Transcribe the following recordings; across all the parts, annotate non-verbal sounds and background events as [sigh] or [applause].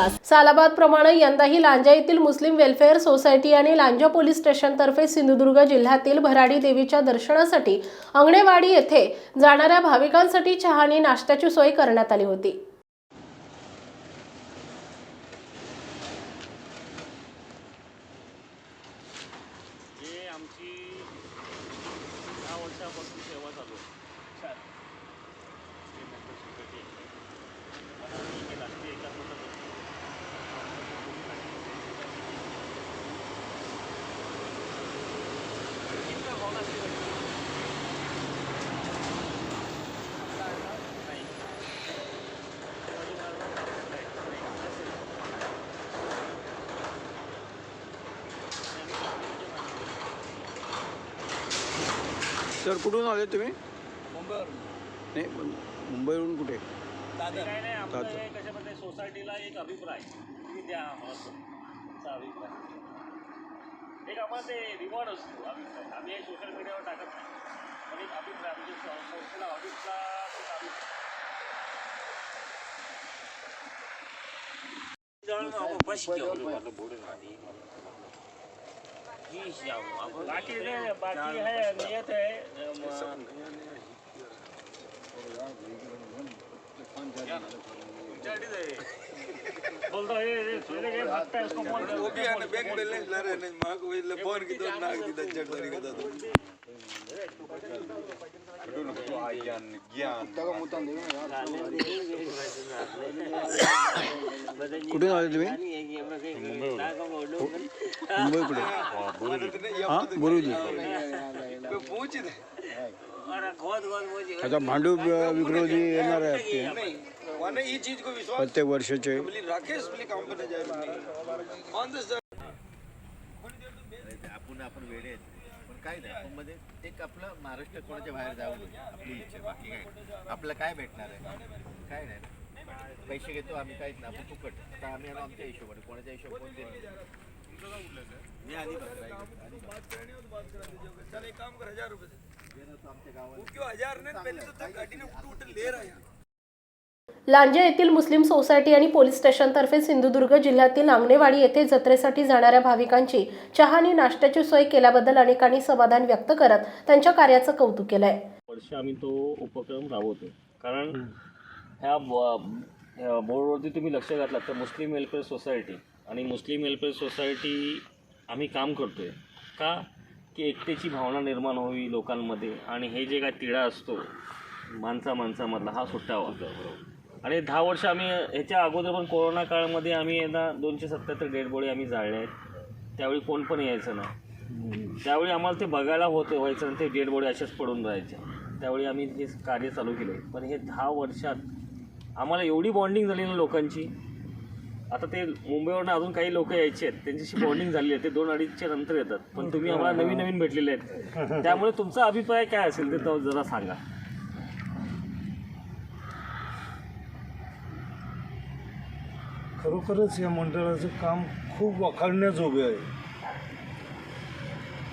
विकास सालाबाद प्रमाणे यंदाही लांजा येथील मुस्लिम वेलफेअर सोसायटी आणि लांजा पोलीस स्टेशनतर्फे सिंधुदुर्ग जिल्ह्यातील भराडी देवीच्या दर्शनासाठी अंगणेवाडी येथे जाणाऱ्या भाविकांसाठी चहा आणि नाश्त्याची सोय करण्यात आली होती. आमची दहा वर्षापासून सेवा चालू आहे ते मेंबर सोसायटी आहे. पण आम्ही हे राष्ट्रीय एकात्मता दर्शन इतका भावना असली पाहिजे. नाही. सर कुठून आले तुम्ही? मुंबईवरून. नाही मुंबईवरून कुठे? काय नाही आमचं दादर. हे कशामध्ये सोसायटीला एक अभिप्राय. तुम्ही द्या आम्हाला. अभिप्राय. एक आम्हाला ते रिवॉर्ड असतो अभिप्राय. आम्ही हे सोशल मीडियावर टाकत नाही. पण एक अभिप्राय म्हणजे सं- संस्थेला एक अभिप्राय. बाकी नाही, बाकी है नियत है। बोलता है ये सुने के भागता है उसको फोन वो भी है ना बैंक बैलेंस ला रहे हैं माँ को ये फोन की तो नाक दी दज्जट वाली का तो ज्ञान कुठून आले तुम्ही? मुंबई कुठे हां? बोरुजी आता भांडू विक्रोजी येणार आहे चीज को प्रत्येक वर्षाचे. आपण आपण वेळेत काय नाही मध्ये एक आपलं महाराष्ट्र कोणाच्या बाहेर नये आपली इच्छा बाकी काय आपलं काय भेटणार आहे? काय नाही. ना पैसे घेतो आम्ही काहीच नाही आपण फुकट. तर आम्ही आलो आमच्या हिशोबाने कोणाच्या हिशोब कोण देईल मी आधी चल एक काम कर हजार क्यों हजार ने पहले तो था गाड़ी ने उठ उठ ले रहा है लांजा येथील मुस्लिम सोसायटी आणि पोलीस स्टेशनतर्फे सिंधुदुर्ग जिल्ह्यातील आंगणेवाडी येथे जत्रेसाठी जाणाऱ्या भाविकांची चहा आणि नाश्त्याची सोय केल्याबद्दल अनेकांनी समाधान व्यक्त करत त्यांच्या कार्याचं कौतुक केलंय. वर्ष आम्ही तो उपक्रम राबवतो. कारण ह्या बोर्डवरती तुम्ही लक्ष घातलात तर मुस्लिम वेलफेअर सोसायटी आणि मुस्लिम वेलफेअर सोसायटी आम्ही काम करतो आहे का? की एकतेची भावना निर्माण व्हावी लोकांमध्ये आणि हे जे काय तिढा असतो माणसा माणसामधला हा सुटावा आणि दहा वर्ष आम्ही ह्याच्या अगोदर पण कोरोना काळामध्ये आम्ही यांना दोनशे सत्त्याहत्तर डेडबॉडी आम्ही जाळल्या आहेत. त्यावेळी कोण पण यायचं नाही त्यावेळी आम्हाला ते बघायला होते व्हायचं आणि ते डेडबॉडी अशाच पडून राहायच्या त्यावेळी आम्ही हे कार्य चालू केले. पण हे दहा वर्षात आम्हाला एवढी बॉन्डिंग झाली ना लोकांची. आता ते मुंबईवरून अजून काही लोक यायचे आहेत त्यांच्याशी बॉन्डिंग झाली आहे. ते दोन अडीचच्या नंतर येतात. पण तुम्ही आम्हाला नवीन नवीन भेटलेले आहेत. त्यामुळे तुमचा अभिप्राय काय असेल ते तो जरा सांगा. खरोखरच या मंडळाचं काम खूप वाखाणण्याजोगे आहे.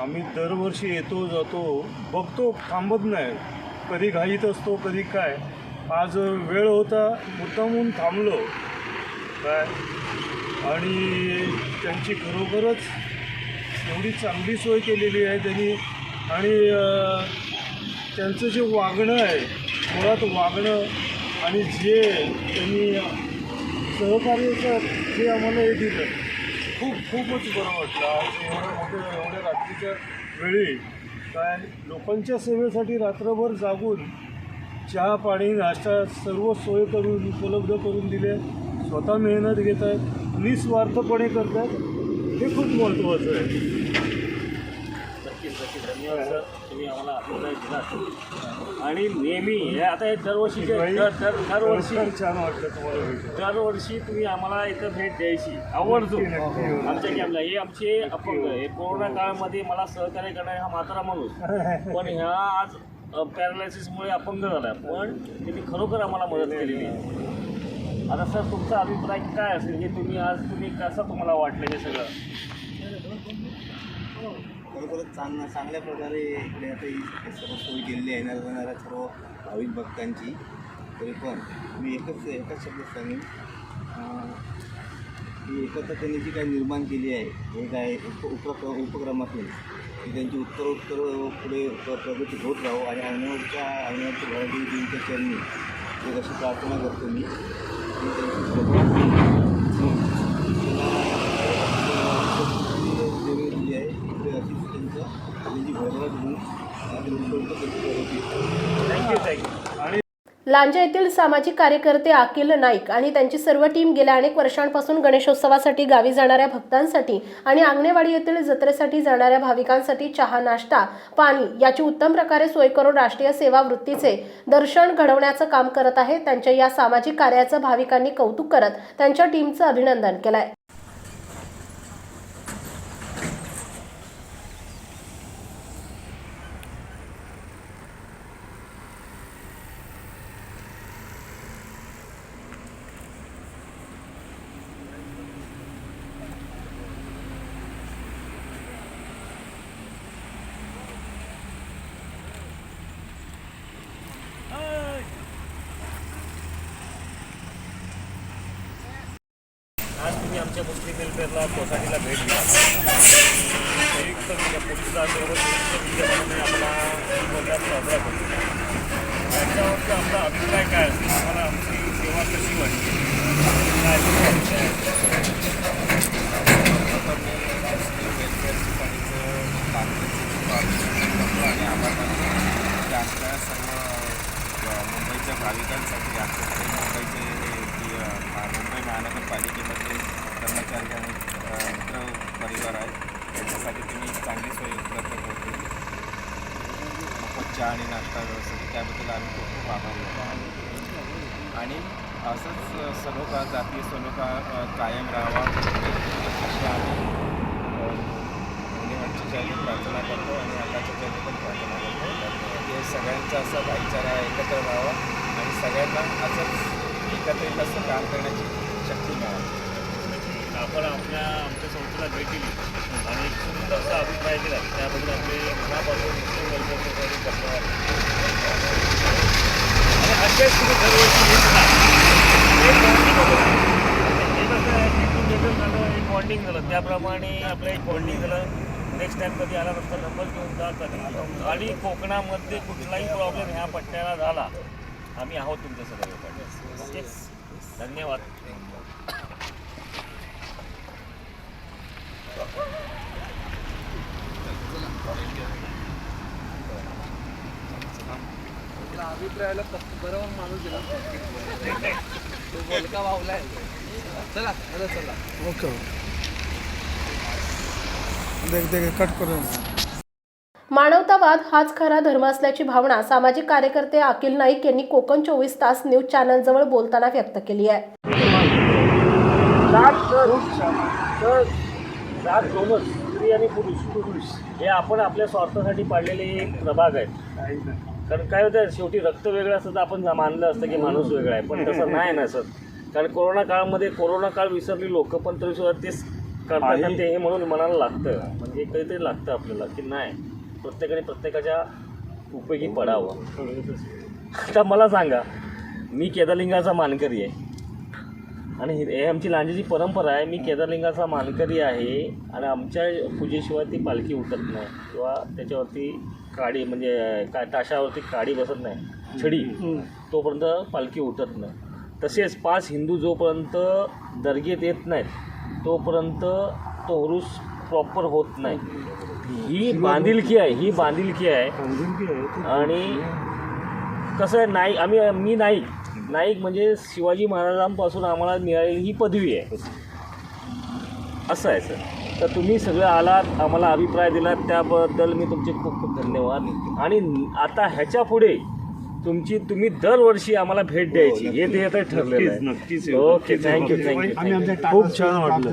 आम्ही दरवर्षी येतो जातो बघतो थांबत नाही. कधी घाईत असतो कधी काय. आज वेळ होता मुद्दामून थांबलो. काय? आणि त्यांची खरोखरच एवढी चांगली सोय केलेली आहे त्यांनी. आणि त्यांचं जे वागणं आहे मुळात वागणं आणि जे त्यांनी सहकार्याचं जे आम्हाला हे दिलं. खूप खूपच बरं वाटलं. आज एवढ्या मोठ्या एवढ्या रात्रीच्या वेळी काय लोकांच्या सेवेसाठी रात्रभर जागून चहा पाणी नाश्ता सर्व सोय करून उपलब्ध करून दिले. स्वतः मेहनत घेत आहेत. निस्वार्थपणे करत आहेत. हे खूप महत्त्वाचं आहे. तुम्ही आम्हाला अभिप्राय दिला. आणि नेहमी हे आता हे दरवर्षी खरोखर छान वाटलं तुम्हाला दरवर्षी तुम्ही आम्हाला इथं भेट द्यायची. आवर्जून. आमच्या कॅम्पला हे आमचे अपंग हे कोरोना काळामध्ये मला सहकार्य करणारे हा म्हातारा माणूस. [laughs] पण ह्या आज पॅरालायसिसमुळे अपंग झाला. पण त्यांनी खरोखर आम्हाला मदत केलेली आहे. आता सर तुमचा अभिप्राय काय असेल? हे तुम्ही आज तुम्ही कसं तुम्हाला वाटलं हे सगळं? खरोखरच चांग चांगल्या प्रकारे इकडे आता ही सर्व सोय केलेली आहे येणाऱ्या जाणाऱ्या सर्व भाविक भक्तांची. तरी पण मी एकच एकाच शब्द सांगेन. अं, ही एकत्रतेने जी काही निर्माण केली आहे हे काय उप उपक्रम उपक्रमातून की त्यांची उत्तरोत्तर पुढे प्रगती होत राहो आणि अण्णाच्या अण्णाच्या भरारी देवीच्या चरणी एक अशी प्रार्थना करतो मी त्यांची आणि लांजा येथील सामाजिक कार्यकर्ते अकिल नाईक आणि त्यांची सर्व टीम गेल्या अनेक वर्षांपासून गणेशोत्सवासाठी गावी जाणाऱ्या भक्तांसाठी आणि आंगणेवाडी येथील जत्रेसाठी जाणाऱ्या भाविकांसाठी चहा नाश्ता पाणी याची उत्तम प्रकारे सोय करून राष्ट्रीय सेवा वृत्तीचे दर्शन घडवण्याचं काम करत आहे. त्यांच्या या सामाजिक कार्याचं भाविकांनी कौतुक करत त्यांच्या टीमचं अभिनंदन केलंय आज तुम्ही आमच्या वेलफेअरला सोसायटीला भेट दिली संयुक्त विद्या पोलिसांबरोबर संयुक्त विद्यमानाने आम्हाला प्रोग्राम साजरा करतो त्याच्यावरती आमचा अभिप्राय काय असतो आम्हाला आमची सेवा कशी वाटते काय आणि आभार आमच्या सर्व मुंबईच्या भाविकांसाठी आमच्याकडे मुंबईचे मुंबई महानगरपालिकेमध्ये कर्मचारी आणि मित्र परिवार आहे त्यांच्यासाठी तुम्ही चांगली सोय उपलब्ध करतो मोफत चहा आणि नाश्ता व्यवस्था त्याबद्दल आम्ही खूप खूप आभारी आहोत. आणि असंच सलोखा जातीय सलोखा कायम राहावा. अशी आम्ही अ, निवडची प्रार्थना करतो आणि आताच्या चरणी पण प्रार्थना करतो. हे सगळ्यांचा असा भाईचारा एकत्र राहावा आणि सगळ्यांना असंच एकत्रित असं काम करण्याची शक्ती मिळावी. आपण आपल्या आमच्या संस्थेला भेट दिली. आणि एक सुंदरसा अभिप्राय दिला. त्याबद्दल आपले मनापासून धन्यवाद आणि असेच तुम्ही दरवर्षी येत झालं एक बॉन्डिंग झालं. त्याप्रमाणे आपलं एक बॉन्डिंग झालं. नेक्स्ट टाइम कधी आल्यानंतर नंबर घेऊन जा कधी आणि कोकणामध्ये कुठलाही प्रॉब्लेम ह्या पट्ट्याला झाला आम्ही आहोत तुमच्या सगळ्या ओके मानवतावाद हाच खरा धर्म असल्याची भावना सामाजिक कार्यकर्ते अकिल नाईक यांनी कोकण चोवीस तास न्यूज चॅनलजवळ बोलताना व्यक्त केली आहे. स्त्री आणि पुरुष. पुरुष. हे आपण आपल्या स्वार्थासाठी पाडलेले एक प्रभाग आहेत. कारण काय होतं शेवटी रक्त वेगळं असतं तर आपण मानलं असतं की माणूस वेगळा आहे. पण तसं नाही ना सर कारण कोरोना काळामध्ये कोरोना काळ विसरली लोक पण तरी सुद्धा तेच करतात ते हे म्हणून मनाला लागतं. म्हणजे काहीतरी लागतं आपल्याला की नाही. प्रत्येकाने प्रत्येकाच्या उपयोगी पडावं. आता मला सांगा मी केदारलिंगाचा मानकरी आहे. आणि हे हे आमची लांजेची परंपरा आहे. मी केदारलिंगाचा मानकरी आहे आणि आमच्या पूजेशिवाय ती पालखी उठत नाही. किंवा त्याच्यावरती काडी म्हणजे काय ताशावरती काडी बसत नाही. छडी. तोपर्यंत पालखी उठत नाही. तसेच पाच हिंदू जोपर्यंत दर्गेत येत नाहीत तोपर्यंत तो हुरूस प्रॉपर होत नाही. ही बांधिलकी आहे ही बांधिलकी आहे. आणि कसं आहे नाईक आम्ही मी नाईक नाईक म्हणजे शिवाजी महाराजांपासून आम्हाला मिळालेली ही पदवी आहे. असं आहे सर. तर तुम्ही सगळं आलात आम्हाला अभिप्राय दिलात त्याबद्दल मी तुमचे खूप खूप धन्यवाद. आणि आता ह्याच्या पुढे तुमची तुम्ही दरवर्षी आम्हाला भेट द्यायची. हे ते आता ठरलेलं आहे. नक्कीच ओके थँक्यू थँक्यू खूप छान वाटलं.